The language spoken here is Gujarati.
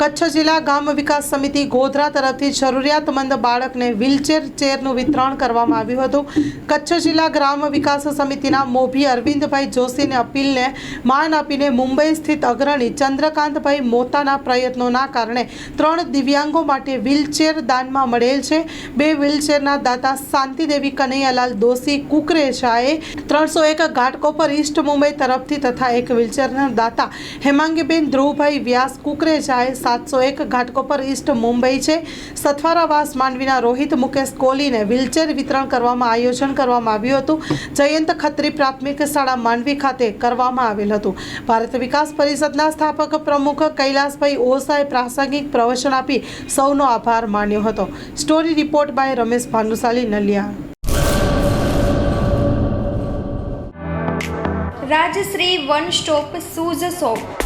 કચ્છ જિલ્લા ગામ વિકાસ સમિતિ ગોધરા તરફથી જરૂરિયાતમંદ બાળકને વ્હીલચેર ચેરનું વિતરણ કરવામાં આવ્યું હતું. કચ્છ જિલ્લા ગ્રામ વિકાસ સમિતિના મોભી અરવિંદભાઈ જોશીને અપીલને માન આપીને મુંબઈ સ્થિત અગ્રણી ચંદ્રકાંતભાઈ મોતાના પ્રયત્નોના કારણે ત્રણ દિવ્યાંગો માટે વ્હીલચેર દાનમાં મળેલ છે. બે વ્હીલચેરના દાતા શાંતિદેવી કનૈયાલાલ દોશી કુકરેશાએ ત્રણસો એક ઘાટકોપર ઈસ્ટ મુંબઈ તરફથી તથા એક વ્હીલચેરના દાતા હેમાંગીબેન ધ્રુવભાઈ વ્યાસ કુકરેજાએ સાતસો એક ઘાટકોપર ઈસ્ટ મુંબઈ છે. સથવારાવાસ માંડવીના રોહિત મુકેશ કોહલીને વ્હીલચેર વિતરણ કરવામાં આયોજન કરવામાં આવ્યું હતું. જયંત ખત્રી પ્રાથમિક શાળા માંડવી ખાતે કરવામાં આવેલ હતું. ભારત વિકાસ પરિષદના સ્થાપક પ્રમુખ કૈલાસભાઈ ઓસાએ પ્રાસંગિક પ્રવચન આપી સૌનો આભાર માન્યો હતો. Story report by Ramesh Bhanushali Naliya. Rajshree one stop shoes shop